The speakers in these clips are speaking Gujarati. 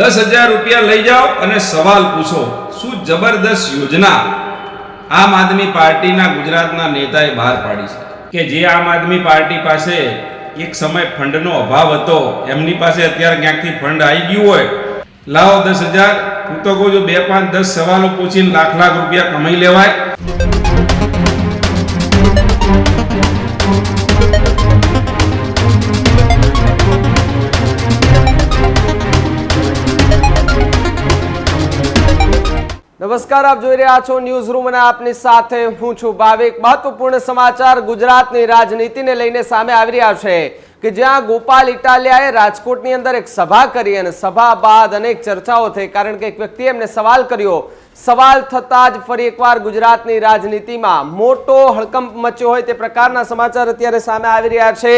દસ હજાર રૂપિયા લઈ જાઓ અને સવાલ પૂછો, શું જબરદસ્ત યોજના આમ આદમી પાર્ટીના ગુજરાતના નેતાએ બહાર પાડી છે? કે જે આમ આદમી પાર્ટી પાસે એક સમય ફંડનો અભાવ હતો, એમની પાસે અત્યારે ક્યાંકથી ફંડ આવી ગયું હોય? લાવો દસ હજાર, હું તો કહું છું બે પાંચ દસ સવાલો પૂછીને લાખ લાખ રૂપિયા કમાઈ લેવાય. નમસ્કાર, આપ જોઈ રહ્યા છો ન્યૂઝ રૂમ અને આપની સાથે હું છું ભાવિક. મહત્વપૂર્ણ સમાચાર ગુજરાતની રાજનીતિને લઈને સામે આવી રહ્યા છે કે જ્યાં ગોપાલ ઇટાલિયાએ રાજકોટની અંદર એક સભા કરી અને સભા બાદ અનેક ચર્ચાઓ થઈ. કારણ કે એક વ્યક્તિએ એમને સવાલ કર્યો. સવાલ થતા જ ફરી એકવાર ગુજરાતની રાજનીતિમાં મોટો હડકંપ મચ્યો હોય તે પ્રકારના સમાચાર અત્યારે સામે આવી રહ્યા છે.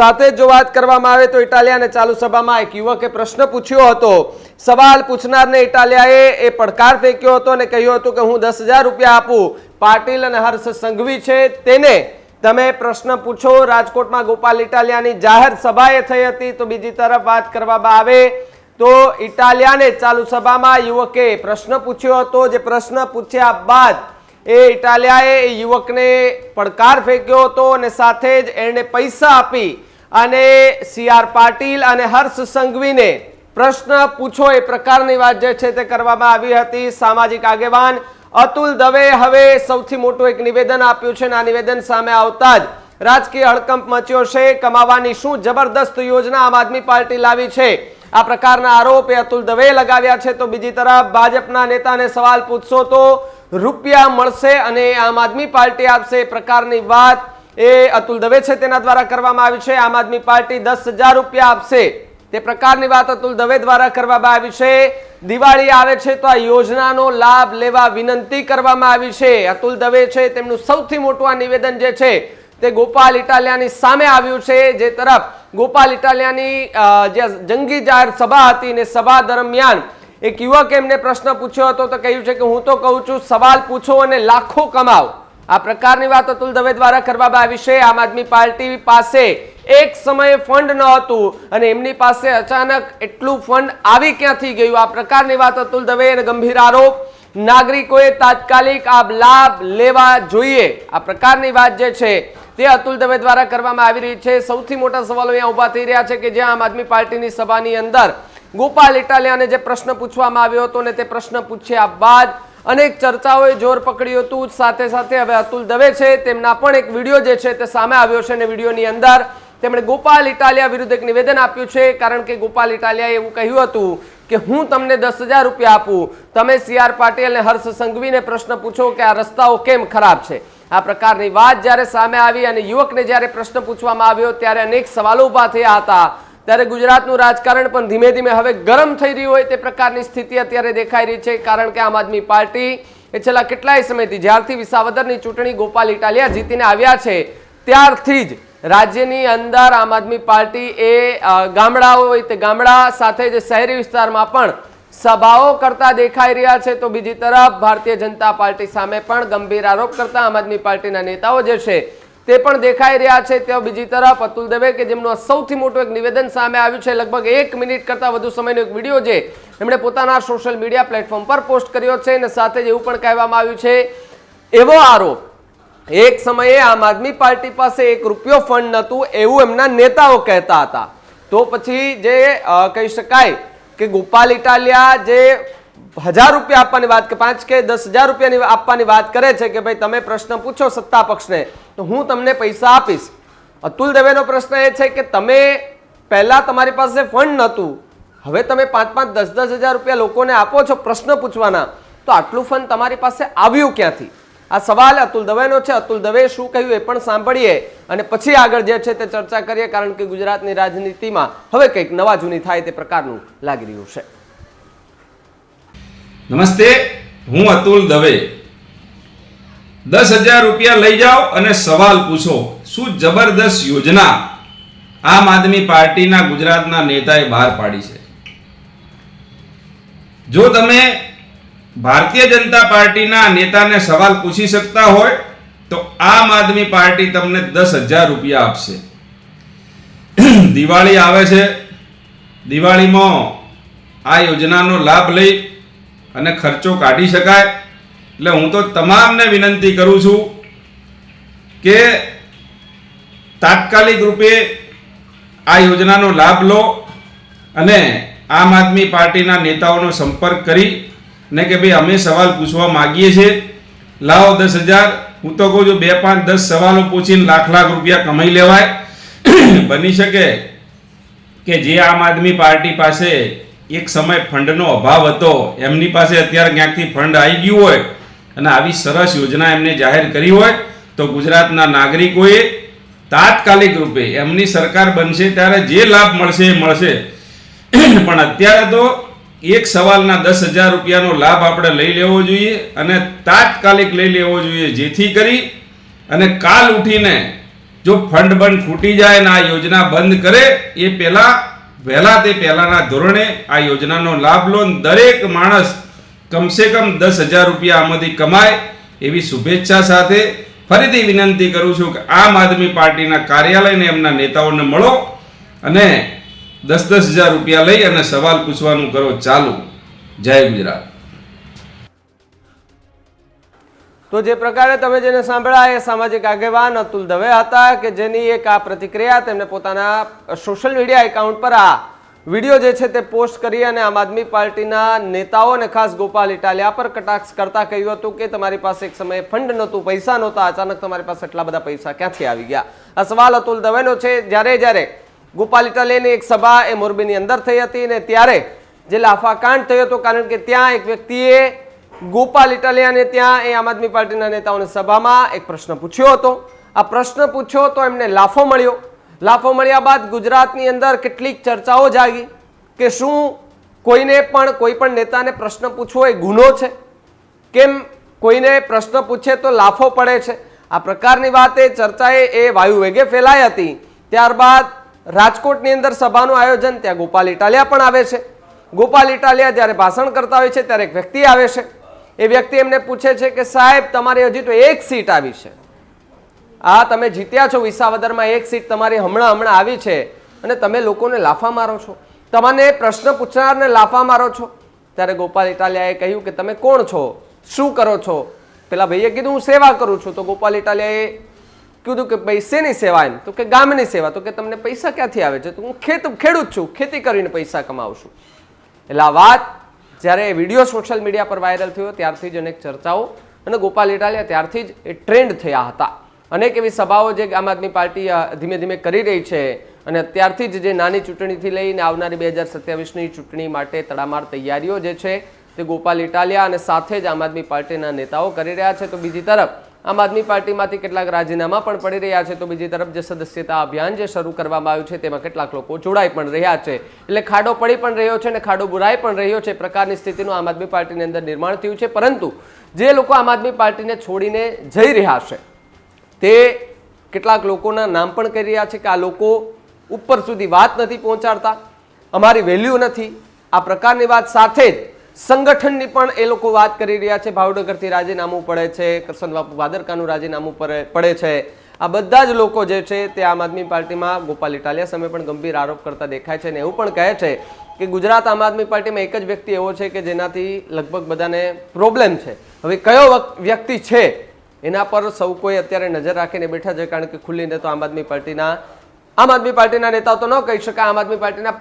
સાથે જ વાત કરવામાં આવે તો ઇટાલિયાને ચાલુ સભામાં એક યુવકે પ્રશ્ન પૂછ્યો હતો સવાલ પૂછનારને ઇટાલિયાએ એ પડકાર ફેંક્યો હતો અને કહ્યું હતું કે હું દસ હજાર રૂપિયા આપું. પાટીલ અને હર્ષ સંઘવી છે તેને તમે પ્રશ્ન પૂછો. રાજકોટમાં ગોપાલ ઇટાલિયાની જાહેર સભાએ થઈ હતી તો બીજી તરફ વાત કરવામાં આવે તો ઇટાલિયાને ચાલુ સભામાં યુવકે પ્રશ્ન પૂછ્યો હતો. જે પ્રશ્ન પૂછ્યા બાદ એ ઇટાલિયાએ એ યુવકને પડકાર ફેંક્યો હતો અને સાથે જ એણે પૈસા આપી અને સી આર પાટીલ અને હર્ષ સંઘવીને પ્રશ્ન પૂછો એ પ્રકારની વાત જે છે તે કરવામાં આવી હતી. સામાજિક આગેવાન અતુલ દવે હવે સૌથી મોટું એક નિવેદન આપ્યું છે અને આ નિવેદન સામે આવતા જ રાજકીય હડકંપ મચ્યો છે. કમાવાની શું જબરદસ્ત યોજના આમ આદમી પાર્ટી લાવી છે? આ પ્રકારના આરોપ અતુલ દવે લગાવ્યા છે. તો બીજી તરફ ભાજપના નેતાને સવાલ પૂછશો તો રૂપિયા મળશે અને આમ આદમી પાર્ટી આપશે પ્રકારની વાત એ અતુલ દવે છે તેના દ્વારા કરવામાં આવી છે. આમ આદમી પાર્ટી દસ રૂપિયા આપશે. તે પ્રકારની વાત અતુલ દવે દ્વારા કરવામાં આવી છે. દિવાળી આવે છે તો આ યોજનાનો લાભ લેવા વિનંતી કરવામાં આવી છે. અતુલ દવે છે, તેમનું સૌથી મોટું આ નિવેદન જે છે, તે ગોપાલ ઇટાલિયાની સામે આવ્યું છે. જે તરફ ગોપાલ ઇટાલિયાની જે જંગી જાહેર સભા હતી ને સભા દરમિયાન એક યુવક એમને પ્રશ્ન પૂછ્યો હતો તો કહ્યું છે કે હું તો કહું છું, સવાલ પૂછો અને લાખો કમાઓ. આ પ્રકારની વાત અતુલ દવે દ્વારા કરવામાં આવી છે. આમ આદમી પાર્ટી પાસે એક સમયે ફંડ ન હતું અને એમની પાસે અચાનક એટલું ફંડ આવી ક્યાંથી ગયું? આ પ્રકારની વાત અતુલ દવે અને ગંભીર આરોપ. નાગરિકોએ તાત્કાલિક આ લાભ લેવા જોઈએ. આ પ્રકારની વાત જે છે તે અતુલ દવે દ્વારા કરવામાં આવી રહી છે. સૌથી મોટા સવાલો અહીંયા ઊભા થઈ રહ્યા છે કે જ્યાં આમ આદમી પાર્ટીની સભાની અંદર ગોપાલ ઇટાલિયાને જે પ્રશ્ન પૂછવામાં આવ્યો હતો ને તે પ્રશ્ન પૂછ્યા બાદ અનેક ચર્ચાઓએ જોર પકડ્યું હતું. સાથે સાથે હવે અતુલ દવે છે. તેમના પણ એક વીડિયો જે છે તે સામે આવ્યો છે અને વિડીયોની અંદર તેમણે ગોપાલ ઇટાલિયા વિરુદ્ધ એક નિવેદન આપ્યું છે. કારણ કે ગોપાલ ઇટાલિયાએ એવું કહ્યું હતું કે, હું તમને દસ હજાર રૂપિયા આપું. તમે સી આર પાટીલ અને હર્ષ સંઘવીને પ્રશ્ન પૂછો કે આ રસ્તાઓ કેમ ખરાબ છે? આ પ્રકારની વાત જ્યારે સામે આવી અને યુવકને જ્યારે પ્રશ્ન પૂછવામાં આવ્યો, ત્યારે અનેક સવાલો ઊભા થયા હતા. ત્યારે ગુજરાતનું રાજકારણ પણ ધીમે ધીમે હવે ગરમ થઈ રહ્યું હોય તે પ્રકારની સ્થિતિ અત્યારે દેખાઈ રહી છે, કારણ કે આમ આદમી પાર્ટી એ છેલ્લા કેટલાય સમયથી જ્યારથી વિસાવદરની ચૂંટણી ગોપાલ ઇટાલિયા જીતીને આવ્યા છે, ત્યારથી જ રાજ્યની અંદર આમ આદમી પાર્ટી એ ગામડાઓ હોય તે ગામડા સાથે જ શહેરી વિસ્તારમાં પણ સભાઓ કરતા દેખાઈ રહ્યા છે, તો બીજી તરફ ભારતીય જનતા પાર્ટી સામે પણ ગંભીર આરોપ કરતા આમ આદમી પાર્ટીના નેતાઓ જે છે તે પણ દેખાઈ રહ્યા છે. તેઓ બીજી તરફ અતુલ દવે કે જેમનું સૌથી મોટું એક નિવેદન સામે આવ્યું છે. લગભગ એક મિનિટ કરતાં વધુ સમયનો એક વીડિયો છે એમણે પોતાના સોશિયલ મીડિયા પ્લેટફોર્મ પર પોસ્ટ કર્યો છે અને સાથે જ એવું પણ કહેવામાં આવ્યું છે. એવો આરોપ. એક સમયે આમ આદમી પાર્ટી પાસે એક રૂપિયો ફંડ નહોતું, એવું એમના નેતાઓ કહેતા હતા. તો પછી જે કહી શકાય કે ગોપાલ ઇટાલિયા જે હજાર રૂપિયા આપવાની વાત કે પાંચ કે દસ હજાર રૂપિયાની આપવાની વાત કરે છે કે ભાઈ તમે પ્રશ્ન પૂછો સત્તા પક્ષને, તો હું તમને પૈસા આપીશ. અતુલ દવેનો પ્રશ્ન એ છે કે તમે પહેલા તમારી પાસે ફંડ નહોતું. હવે તમે પાંચ પાંચ દસ દસ હજાર રૂપિયા લોકોને આપો છો પ્રશ્ન પૂછવાના, તો આટલું ફંડ તમારી પાસે આવ્યું ક્યાંથી? આ સવાલ અતુલ દવેનો છે. અતુલ દવે શું કહ્યું એ પણ સાંભળીએ અને પછી આગળ જે છે તે ચર્ચા કરીએ, કારણ કે ગુજરાતની રાજનીતિમાં હવે કંઈક નવા જૂની થાય તે પ્રકારનું લાગી રહ્યું છે. નમસ્તે, હું અતુલ દવે. દસ હજાર રૂપિયા લઈ જાઓ અને સવાલ પૂછો, શું જબરદસ્ત યોજના આમ આદમી પાર્ટીના ગુજરાતના નેતાએ બહાર પાડી છે? જો તમે ભારતીય જનતા પાર્ટીના નેતાને સવાલ પૂછી શકતા હોય, તો આમ આદમી પાર્ટી તમને દસ હજાર રૂપિયા આપશે. દિવાળી આવે છે. દિવાળીમાં આ યોજનાનો લાભ લઈ અને ખર્ચો કાઢી શકાય. એટલે હું તો તમામને વિનંતી કરું છું કે તાત્કાલિક રૂપે આ યોજનાનો લાભ લો અને આમ આદમી પાર્ટીના નેતાઓનો સંપર્ક કરી ને કે ભાઈ અમે સવાલ પૂછવા માગીએ છીએ. લાવો દસ હજાર, હું તો કહું છું બે પાંચ દસ સવાલો પૂછીને લાખ લાખ રૂપિયા કમાઈ લેવાય. બની શકે કે જે આમ આદમી પાર્ટી પાસે એક સમય ફંડનો અભાવ હતો, એમની પાસે અત્યારે ક્યાંકથી ફંડ આવી ગયું હોય અને આવી સરસ યોજના એમને જાહેર કરી હોય, તો ગુજરાતના નાગરિકોએ તાત્કાલિક રૂપે એમની સરકાર બનશે ત્યારે જે લાભ મળશે એ મળશે. પણ અત્યારે તો એક સવાલના દસ હજાર રૂપિયાનો લાભ આપણે લઈ લેવો જોઈએ અને તાત્કાલિક લઈ લેવો જોઈએ, જેથી કરી અને કાલ ઉઠીને જો ફંડ બંધ ખૂટી જાય અને આ યોજના બંધ કરે, એ પહેલા વહેલા તે પહેલાંના ધોરણે આ યોજનાનો લાભ લો દરેક માણસ કમસે કમ દસ હજાર રૂપિયા આમાંથી કમાય એવી શુભેચ્છા સાથે ફરીથી વિનંતી કરું છું કે આમ આદમી પાર્ટીના કાર્યાલયને એમના નેતાઓને મળો અને દસ દસ હજાર રૂપિયા લઈ અને સવાલ પૂછવાનું કરો ચાલુ. જય ગુજરાત. તો જે પ્રકારે તમે જેને સાંભળ્યા એ સામાજિક આગેવાન અતુલ દવે હતા કે જેની એક આ પ્રતિક્રિયા તેમને પોતાના સોશિયલ મીડિયા એકાઉન્ટ પર આ વીડિયો જે છે તે પોસ્ટ કરી અને આમ આદમી પાર્ટીના નેતાઓ અને ખાસ ગોપાલ ઇટાલિયા પર કટાક્ષ કરતા કહ્યું હતું કે તમારી પાસે એક સમયે ફંડ નહોતું, પૈસા નહોતા, અચાનક તમારી પાસે એટલા બધા પૈસા ક્યાંથી આવી ગયા? આ સવાલ અતુલ દવેનો છે. જ્યારે જ્યારે ગોપાલ ઇટાલિયાની એક સભા એ મોરબીની અંદર થઈ હતી ને ત્યારે જે લાફાકાંડ થયો હતો, કારણ કે ત્યાં એક વ્યક્તિએ ગોપાલ ઇટાલિયાને ત્યાં એ આમ આદમી પાર્ટીના નેતાઓની સભામાં એક પ્રશ્ન પૂછ્યો હતો. આ પ્રશ્ન પૂછ્યો તો એમને લાફો મળ્યો. લાફો મળ્યા બાદ ગુજરાતની અંદર કેટલીક ચર્ચાઓ જાગી કે શું કોઈને પણ કોઈ પણ નેતાને પ્રશ્ન પૂછવો એ ગુનો છે? કેમ કોઈને પ્રશ્ન પૂછે તો લાફો પડે છે? આ પ્રકારની વાત એ ચર્ચાએ એ વાયુ વેગે ફેલાઈ હતી. ત્યારબાદ રાજકોટની અંદર સભાનું આયોજન, ત્યાં ગોપાલ ઇટાલિયા પણ આવે છે. ગોપાલ ઇટાલિયા જ્યારે ભાષણ કરતા હોય છે, ત્યારે એક વ્યક્તિ આવે છે. એ વ્યક્તિ એમને પૂછે છે કે સાહેબ, તમારી હજી તો એક સીટ આવી છે. આ તમે જીત્યા છો વિસાવદરમાં, એક સીટ તમારી હમણાં હમણાં આવી છે અને તમે લોકોને લાફા મારો છો. તમને પ્રશ્ન પૂછનારને લાફા મારો છો. ત્યારે ગોપાલ ઇટાલિયાએ કહ્યું કે તમે કોણ છો? શું કરો છો? પેલા ભાઈએ કીધું, હું સેવા કરું છું. તો ગોપાલ ઇટાલિયાએ કીધું કે શેની સેવા એમ? તો કે, ગામની સેવા. તો કે, તમને પૈસા ક્યાંથી આવે છે? તો, હું ખેત, ખેડૂત છું. ખેતી કરીને પૈસા કમાવું છું. એટલે આ વાત જ્યારે વીડિયો સોશિયલ મીડિયા પર વાયરલ થયો, ત્યારથી જ અનેક ચર્ચાઓ અને ગોપાલ ઇટાલિયા ત્યારથી જ એ ટ્રેન્ડ થયા હતા. અનેક એવી સભાઓ જે આમ આદમી પાર્ટી ધીમે ધીમે કરી રહી છે અને અત્યારથી જ જે નાની ચૂંટણીથી લઈને આવનારી બે હજાર સત્યાવીસની ચૂંટણી માટે તડામાર તૈયારીઓ જે છે તે ગોપાલ ઇટાલિયા અને સાથે જ આમ આદમી પાર્ટીના નેતાઓ કરી રહ્યા છે. તો બીજી તરફ આમ આદમી પાર્ટીમાંથી કેટલાક રાજીનામા પણ પડી રહ્યા છે. તો બીજી તરફ જે સદસ્યતા અભિયાન જે શરૂ કરવામાં આવ્યું છે, તેમાં કેટલાક લોકો જોડાઈ પણ રહ્યા છે. એટલે ખાડો પડી પણ રહ્યો છે અને ખાડો બુરાઈ પણ રહ્યો છે. પ્રકારની સ્થિતિનું આમ આદમી પાર્ટીની અંદર નિર્માણ થયું છે. પરંતુ જે લોકો આમ આદમી પાર્ટીને છોડીને જઈ રહ્યા છે, તે કેટલાક લોકોના નામ પણ કહી રહ્યા છે કે આ લોકો ઉપર સુધી વાત નથી પહોંચાડતા, અમારી વેલ્યુ નથી. આ પ્રકારની વાત સાથે જ સંગઠનની પણ એ લોકો વાત કરી રહ્યા છે. ભાવનગરથી રાજીનામું પડે છે. કરસનબાપુ વાદરકાનું રાજીનામું પડે છે. આ બધા જ લોકો જે છે તે આમ આદમી પાર્ટીમાં ગોપાલ ઇટાલિયા સામે પણ ગંભીર આરોપ કરતા દેખાય છે અને એવું પણ કહે છે કે ગુજરાત આમ આદમી પાર્ટીમાં એક જ વ્યક્તિ એવો છે કે જેનાથી લગભગ બધાને પ્રોબ્લેમ છે. હવે કયો વ્યક્તિ છે? એના પર સૌ કોઈ અત્યારે નજર રાખીને બેઠા છે કારણ કે ખુલ્લીને તો આમ આદમી પાર્ટીના આમ આદમી પાર્ટીના નેતાઓ તો ન કહી શકાય, આમ આદમી પાર્ટીના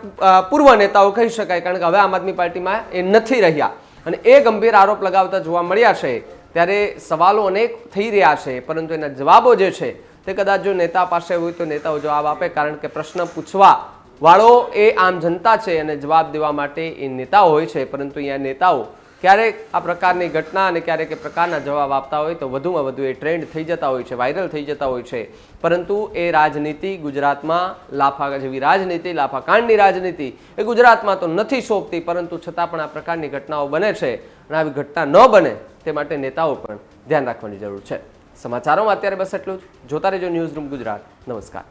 પૂર્વ નેતાઓ કહી શકાય, કારણ કે હવે આમ આદમી પાર્ટીમાં એ નથી રહ્યા. અને એ ગંભીર આરોપ લગાવતા જોવા મળ્યા છે, ત્યારે સવાલો અનેક થઈ રહ્યા છે, પરંતુ એના જવાબો જે છે, તે કદાચ જો નેતા પાસે હોય તો નેતાઓ જવાબ આપે, કારણ કે પ્રશ્ન પૂછવા વાળો એ આમ જનતા છે અને જવાબ દેવા માટે એ નેતાઓ હોય છે, પરંતુ અહીંયા નેતાઓ ક્યારેક આ પ્રકારની ઘટના અને ક્યારેક એ પ્રકારના જવાબ આપતા હોય તો વધુમાં વધુ એ ટ્રેન્ડ થઈ જતા હોય છે વાયરલ થઈ જતા હોય છે. પરંતુ એ રાજનીતિ ગુજરાતમાં લાફા જેવી રાજનીતિ, લાફાકાંડની રાજનીતિ એ ગુજરાતમાં તો નથી સોંપતી પરંતુ છતાં પણ આ પ્રકારની ઘટનાઓ બને છે અને આવી ઘટના ન બને તે માટે નેતાઓ પણ ધ્યાન રાખવાની જરૂર છે. સમાચારોમાં અત્યારે બસ એટલું જ. જોતા રહેજો ન્યૂઝ રૂમ ગુજરાત. નમસ્કાર.